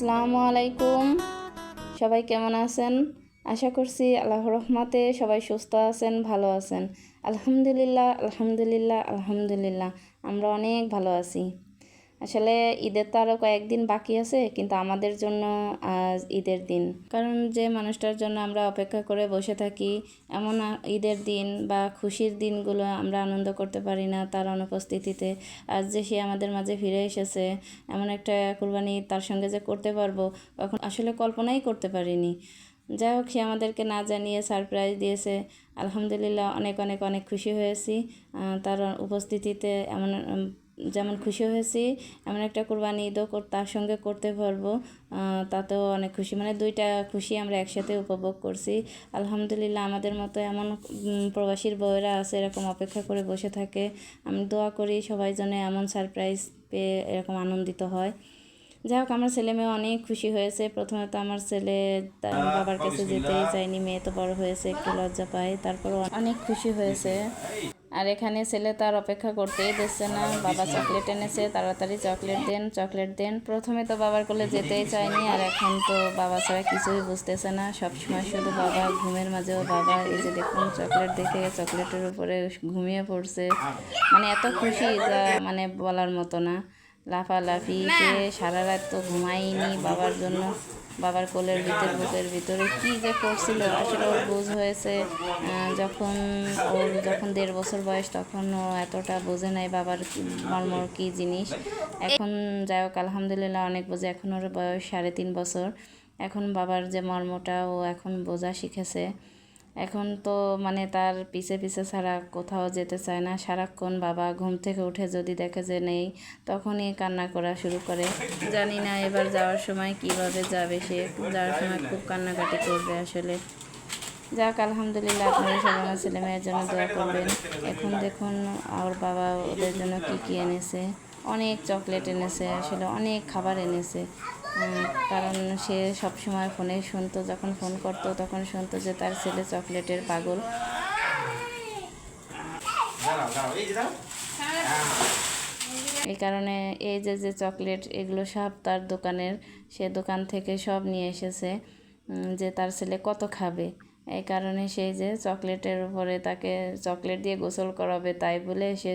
আসসালামু আলাইকুম। সবাই কেমন আছেন? আশা করছি আল্লাহ রহমাতে সবাই সুস্থ আছেন, ভালো আছেন। আলহামদুলিল্লাহ আলহামদুলিল্লাহ আলহামদুলিল্লাহ। আমরা অনেক ভালো আছি। আসলে ঈদের তো আরও কয়েকদিন বাকি আছে, কিন্তু আমাদের জন্য আজ ঈদের দিন। কারণ যে মানুষটার জন্য আমরা অপেক্ষা করে বসে থাকি, এমন ঈদের দিন বা খুশির দিনগুলো আমরা আনন্দ করতে পারি না তার অনুপস্থিতিতে। আজ যে সে আমাদের মাঝে ফিরে এসেছে, এমন একটা কুরবানি তার সঙ্গে যে করতে পারব, কখন আসলে কল্পনাই করতে পারিনি। যাই হোক, সে আমাদেরকে না জানিয়ে সারপ্রাইজ দিয়েছে। আলহামদুলিল্লাহ অনেক অনেক অনেক খুশি হয়েছি। তার উপস্থিতিতে এমন যেমন খুশি হয়েছি, এমন একটা কোরবানি ঈদও তার সঙ্গে করতে পারব তাতেও অনেক খুশি। মানে দুইটা খুশি আমরা একসাথে উপভোগ করছি। আলহামদুলিল্লাহ আমাদের মতো এমন প্রবাসীর বউয়েরা আছে, এরকম অপেক্ষা করে বসে থাকে। আমি দোয়া করি সবাই যেন এমন সারপ্রাইজ পেয়ে এরকম আনন্দিত হয়। যাই হোক আমার ছেলে মেয়ে অনেক খুশি হয়েছে। প্রথমে তো আমার ছেলে বাবার কাছে যেতেই চায়নি, মেয়ে তো বড় হয়েছে, একটু লজ্জা পায়, তারপরও অনেক খুশি হয়েছে। আর এখানে ছেলে তার অপেক্ষা করতেই দিচ্ছে না। বাবা চকলেট এনেছে তাড়াতাড়ি চকলেট দেন চকলেট দেন। প্রথমে তো বাবার কোলে যেতেই চায়নি আর এখন তো বাবা ছাড়া কিছুই বুঝতেছে না। সবসময় শুধু বাবা ঘুমের মাঝেও বাবা। এই যে দেখুন চকলেট দেখে চকলেটের উপরে ঘুমিয়ে পড়ছে। মানে এত খুশি যা মানে বলার মতো না। লাফালাফি সে সারা রাত তো ঘুমায়নি বাবার জন্য। বাবার কোলের ভিতর, বুকের ভিতরে কি যে করছিল আসলে ওর বুঝ হয়েছে। যখন ওর যখন দেড় বছর বয়স, তখন ও এতটা বোঝে নাই বাবার মর্ম কি জিনিস। এখন যাই হোক, আলহামদুলিল্লাহ অনেক বোঝে। এখন ওর বয়স সাড়ে তিন বছর। এখন বাবার যে মর্মটা ও এখন বোঝা শিখেছে। এখন তো মানে তার পিছে পিছে ছাড়া কোথাও যেতে চায় না। সারাক্ষণ বাবা ঘুম থেকে উঠে যদি দেখে যে নেই, তখনই কান্না করা শুরু করে। জানি না এবার যাওয়ার সময় কীভাবে যাবে সে। যাওয়ার সময় খুব কান্নাকাটি করবে আসলে। যাক, আলহামদুলিল্লাহ, আপনারা সবাই আমার ছেলে মেয়ের জন্য দোয়া করবেন। এখন দেখুন ওর বাবা ওদের জন্য কী কী এনেছে। অনেক চকলেট এনেছে, আসলে অনেক খাবার এনেছে। কারণ সে সব সময় ফোনে শুনতো, যখন ফোন করতো তখন শুনতো যে তার ছেলে চকলেটের পাগল। এই কারণে এই যে যে চকলেট এগুলো সব তার দোকানের, সে দোকান থেকে সব নিয়ে এসেছে যে তার ছেলে কত খাবে। এই কারণে সেই যে চকলেটের উপরে তাকে চকলেট দিয়ে গোসল করাবে তাই বলে সে,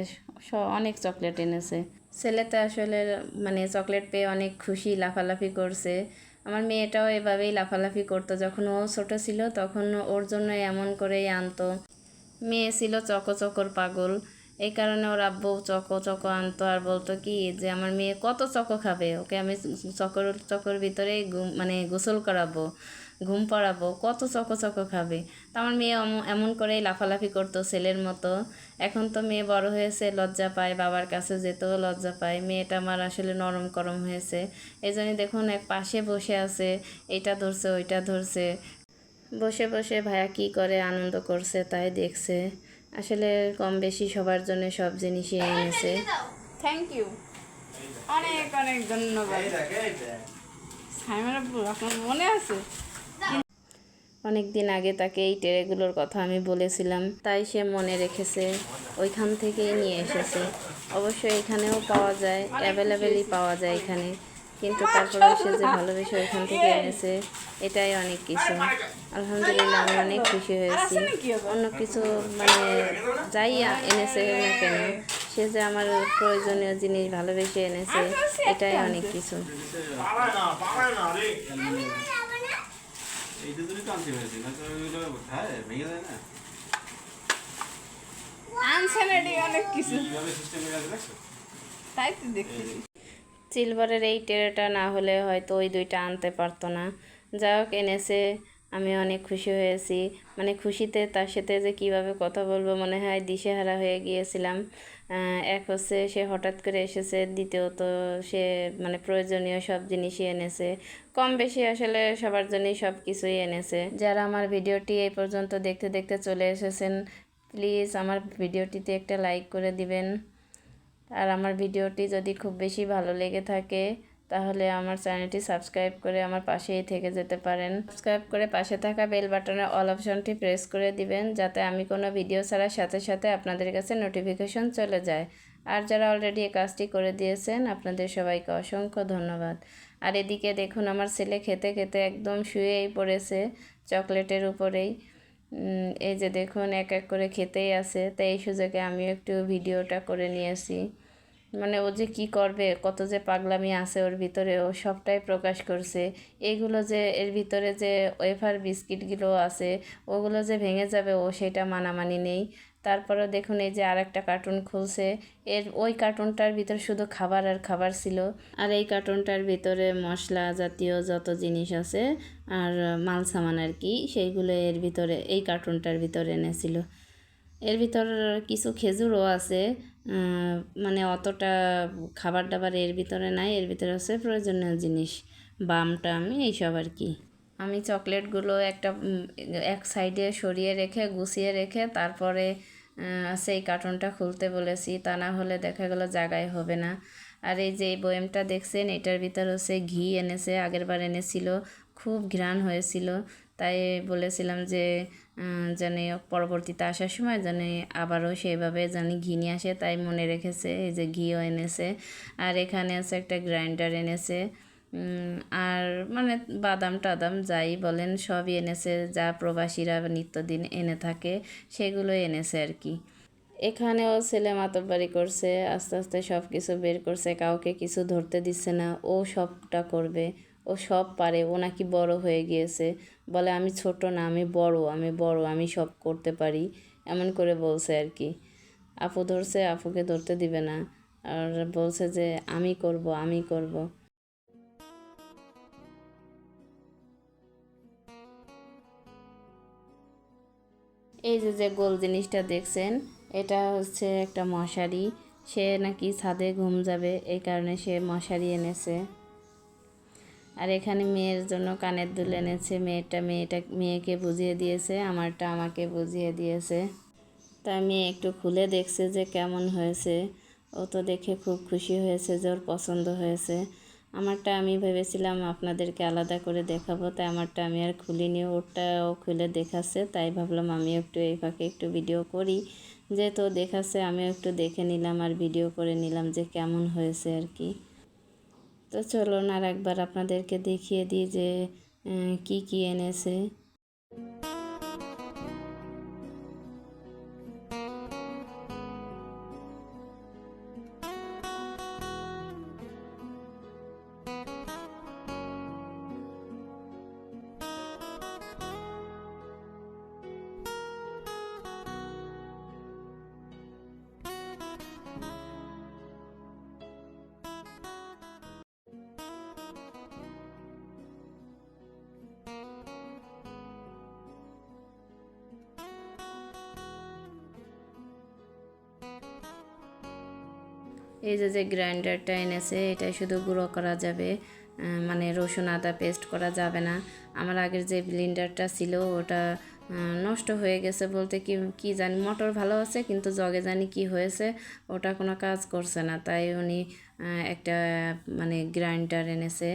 অনেক চকলেট এনেছে। ছেলেতে আসলে মানে চকলেট পেয়ে অনেক খুশি, লাফালাফি করছে। আমার মেয়েটাও এভাবেই লাফালাফি করতো। যখন ও ছোট ছিল, তখন ওর জন্য এমন করেই আনতো। মেয়ে ছিল চকো চকোর পাগল। এই কারণে ওর আব্বু চকো চকো আনতো আর বলতো কি যে, আমার মেয়ে কত চকো খাবে? ওকে আমি চকর চকর ভিতরেই মানে গোসল করাবো। ঘুম পড়াবো কত চকো চকো খাবে। তো আমার মেয়ে এমন- করেই লাফালাফি করতো ছেলের মতো। এখন তো মেয়ে বড় হয়েছে লজ্জা পায় বাবার কাছে যেতেও লজ্জা পায়। মেয়েটা আমার আসলে নরম করম হয়েছে। এই জন্য দেখুন এক পাশে বসে আছে এইটা ধরছে ওইটা ধরছে। বসে বসে ভাইয়া কি করে আনন্দ করছে তাই দেখছে। আসলে কম বেশি সবার জন্য সব জিনিসই এনেছে। থ্যাংক ইউ অনেক অনেক ধন্যবাদ। সাইমার আপনার মনে আছে? অনেক দিন আগে তাকে এই টেরেগুলোর কথা আমি বলেছিলাম, তাই সে মনে রেখেছে, ওইখান থেকেই নিয়ে এসেছে। অবশ্য এখানেও পাওয়া যায়, অ্যাভেলেবেলই পাওয়া যায় এখানে, কিন্তু তারপরে সে যে ভালোবেসে ওইখান থেকে এনেছে, এটাই অনেক কিছু। আলহামদুলিল্লাহ আমি অনেক খুশি হয়েছি। অন্য কিছু মানে যাই এনেছে না কেন, সে যে আমার প্রয়োজনীয় জিনিস ভালোবেসে এনেছে, এটাই অনেক কিছু। পালায় না পালায় না রে এইটা তুমি তো আনতে পেরেছি না তো ওইগুলো হ্যাঁ ভেঙে যায় না? আনছেন এটি অনেক কিছু। কীভাবে সিস্টেম করে আছে দেখছ তাই তো দেখতেছি সিলভারের এই ট্রেটা না হলে হয়তো ওই দুইটা আনতে পারতো না। যা হোক এনেছে আমি অনেক খুশি হয়েছি। মানে খুশিতে তার সাথে যে কীভাবে কথা বলব মনে হয় দিশেহারা হয়ে গিয়েছিলাম। এক হচ্ছে সে হঠাৎ করে এসেছে, দ্বিতীয়ত সে মানে প্রয়োজনীয় সব জিনিসই এনেছে। কম বেশি আসলে সবার জন্যই সব কিছুই এনেছে। যারা আমার ভিডিওটি এই পর্যন্ত দেখতে দেখতে চলে এসেছেন প্লিজ আমার ভিডিওটিতে একটা লাইক করে দিবেন। আর আমার ভিডিওটি যদি খুব বেশি ভালো লেগে থাকে তাহলে আমার চ্যানেলটি সাবস্ক্রাইব করে আমার পাশেই থেকে যেতে পারেন। সাবস্ক্রাইব করে পাশে থাকা বেল বাটনের অল অপশনটি প্রেস করে দিবেন, যাতে আমি কোনো ভিডিও ছাড়ার সাথে সাথে আপনাদের কাছে নোটিফিকেশন চলে যায়। আর যারা অলরেডি এই কাজটি করে দিয়েছেন, আপনাদের সবাইকে অসংখ্য ধন্যবাদ। আর এদিকে দেখুন, আমার ছেলে খেতে খেতে একদম শুয়েই পড়েছে চকলেটের উপরেই। এই যে দেখুন, এক এক করে খেতেই আছে। তাই এই সুযোগে আমিও একটু ভিডিওটা করে নিয়েছি। মানে ও যে কি করবে, কত যে পাগলামি আছে ওর ভিতরে, ও সবটাই প্রকাশ করছে। এইগুলো যে, এর ভিতরে যে ওয়েফার বিস্কিটগুলো আছে, ওগুলো যে ভেঙে যাবে, ও সেটা মানামানি নেই। তারপরে দেখুন এই যে আর একটা কার্টুন খুলছে। এর, ওই কার্টুনটার ভিতরে শুধু খাবার আর খাবার ছিল। আর এই কার্টুনটার ভিতরে মশলা জাতীয় যত জিনিস আছে, আর মাল সামান আর কি, সেইগুলো এর ভিতরে, এই কার্টুনটার ভিতরে এনেছিল। এর ভিতর কিছু খেজুরও আছে মানে অতটা খাবার দাবার এর ভিতরে নাই, এর ভিতরে হচ্ছে প্রয়োজনীয় জিনিস, বাম টাম, এইসব আর কি। আমি চকলেটগুলো একটা এক সাইডে সরিয়ে রেখে, গুছিয়ে রেখে তারপরে সেই কার্টুনটা খুলতে বলেছি, তা না হলে দেখা গেলো জায়গায় হবে না। আর এই যে এই বয়ামটা দেখছেন, এটার ভিতর হচ্ছে ঘি এনেছে, আগেরবার এনেছিল, খুব ঘ্রাণ হয়েছিল। তাই বলেছিলাম যে জানি পরবর্তীতে আসার সময় জানি আবারও সেইভাবে জানি ঘি নিয়ে আসে। তাই মনে রেখেছে, এই যে ঘিও এনেছে। আর এখানে আছে একটা গ্রাইন্ডার এনেছে। আর মানে বাদাম টাদাম যাই বলেন সবই এনেছে। যা প্রবাসীরা নিত্যদিন এনে থাকে, সেগুলোই এনেছে আর কি। এখানেও ছেলে মাতব্বারি করছে, আস্তে আস্তে সব কিছু বের করছে। কাউকে কিছু ধরতে দিচ্ছে না। ও সবটা করবে। ও সব পারে, ও নাকি বড় হয়ে গিয়েছে। বলে, আমি ছোট না, আমি বড় আমি বড়, আমি সব করতে পারি। এমন করে বলছে আর কি। আপু ধরছে, আপুকে ধরতে দিবে না। আর বলছে যে, আমি করব আমি করব। এই যে যে গোল জিনিসটা দেখছেন, এটা হচ্ছে একটা মশারি। সে নাকি ছাদে ঘুম যাবে, এই কারণে সে মশারি এনেছে। আর এখানে মেয়ের জন্য কানের দুল এনেছে। মেয়েটা মেয়েটা, মেয়েকে বুঝিয়ে দিয়েছে, আমারটা আমাকে বুঝিয়ে দিয়েছে। তা মেয়ে একটু খুলে দেখছে যে কেমন হয়েছে। ও তো দেখে খুব খুশি হয়েছে যে ওর পছন্দ হয়েছে। আমারটা আমি ভেবেছিলাম আপনাদেরকে আলাদা করে দেখাবো, তাই আমারটা আমি আর খুলিনি। ওরটা ও খুলে দেখাচ্ছে, তাই ভাবলাম আমি একটু এই ফাঁকে একটু ভিডিও করি। যেহেতু দেখাচ্ছে, আমিও একটু দেখে নিলাম আর ভিডিও করে নিলাম যে কেমন হয়েছে আর কি। তো চলুন আর একবার আপনাদেরকে দেখিয়ে দিই যে কী কি এনেছে। এই যে যে গ্রাইন্ডারটা এনেছে এটা শুধু গুঁড়ো করা যাবে। মানে রসুন, আদা পেস্ট করা যাবে না। আমার আগের যে ব্লিন্ডারটা ছিল, ওটা নষ্ট হয়ে গেছে বলতে কি কি জানি মোটর ভালো আছে, কিন্তু জগে জানি কি হয়েছে, ওটা কোনো কাজ করছে না। তাই উনি একটা মানে গ্রাইন্ডার এনেছে।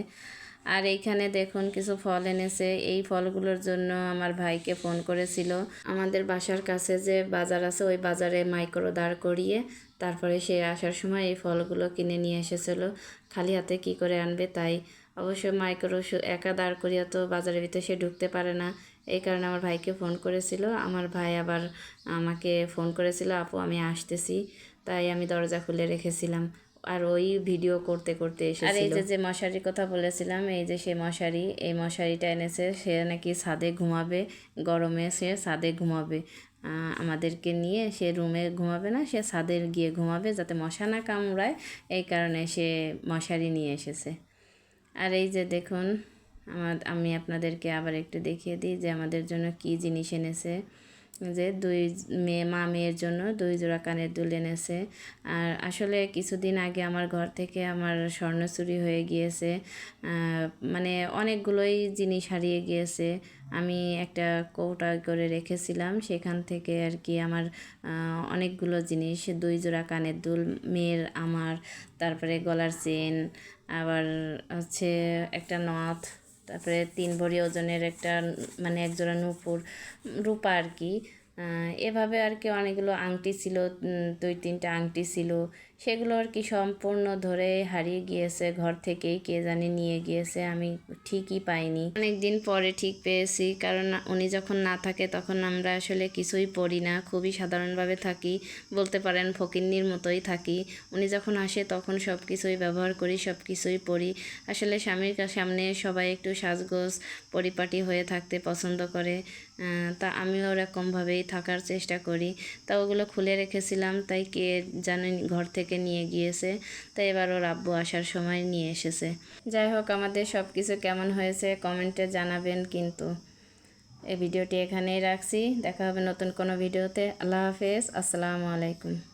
আর এইখানে দেখুন কিছু ফল এনেছে। এই ফলগুলোর জন্য আমার ভাইকে ফোন করেছিল। আমাদের বাসার কাছে যে বাজার আছে, ওই বাজারে মাইক্রো দাঁড় করিয়ে তারপরে সে আসার সময় এই ফলগুলো কিনে নিয়ে এসেছিল। খালি হাতে কি করে আনবে তাই? অবশ্য মাইক্রো একা দাঁড় করিয়া তো বাজারের ভিতরে সে ঢুকতে পারে না। এই কারণে আমার ভাইকে ফোন করেছিল। আমার ভাই আবার আমাকে ফোন করেছিল, আপু, আমি আসতেছি। তাই আমি দরজা খুলে রেখেছিলাম। আর ওই ভিডিও করতে করতে এসেছিল আর এই যে যে মশারির কথা বলেছিলাম এই যে সে মশারি এই মশারিটা এনেছে সে নাকি ছাদে ঘুমাবে গরমে সে ছাদে ঘুমাবে। আমাদেরকে নিয়ে সে রুমে ঘুমাবে না সে ছাদে গিয়ে ঘুমাবে যাতে মশা না কামড়ায় এই কারণে সে মশারি নিয়ে এসেছে। আর এই যে দেখুন আমার আমি আপনাদেরকে আবার একটু দেখিয়ে দিই যে আমাদের জন্য কি জিনিস এনেছে। যে দুই মেয়ে, মা মেয়ের জন্য দুই জোড়া কানের দুল এনেছে। আর আসলে কিছুদিন আগে আমার ঘর থেকে আমার স্বর্ণ চুরি হয়ে গিয়েছে। মানে অনেকগুলোই জিনিস হারিয়ে গিয়েছে। আমি একটা কৌটা করে রেখেছিলাম। সেখান থেকে আর কি আমার অনেকগুলো জিনিস, দুই জোড়া কানের দুল, মেয়ের আমার, তারপরে গলার চেন, আবার হচ্ছে একটা নথ তারপরে তিন ভরি ওজনের একটা মানে একজোড়া নূপুর, রূপা আর কি। এভাবে আর কি অনেকগুলো আংটি ছিল দুই তিনটা আংটি ছিল। সেগুলো আর কি সম্পূর্ণ ধরে হারিয়ে গিয়েছে, ঘর থেকেই কে জানি নিয়ে গিয়েছে, আমি ঠিকই পাইনি। অনেক দিন পরে ঠিক পেয়েছি, কারণ উনি যখন না থাকে তখন আমরা আসলে কিছুই পড়ি না, খুবই সাধারণভাবে থাকি, বলতে পারেন ফকিন্নির মতোই থাকি। উনি যখন আসে তখন সব কিছুই ব্যবহার করি সব কিছুই পড়ি। আসলে স্বামীর সামনে সবাই একটু সাজগোজ, পরিপাটি হয়ে থাকতে পছন্দ করে তা আমিও ওরকমভাবেই থাকার চেষ্টা করি। তা ওগুলো খুলে রেখেছিলাম, তাই কে জানেন ঘর থেকে নিয়ে গিয়েছে, তাই এবার ওর আব্বু আসার সময় নিয়ে এসেছে। যাই হোক, আমাদের সব কিছু কেমন হয়েছে কমেন্টে জানাবেন কিন্তু। এই ভিডিওটি এখানেই রাখছি। দেখা হবে নতুন কোনো ভিডিওতে। আল্লাহ হাফেজ। আসসালামু আলাইকুম।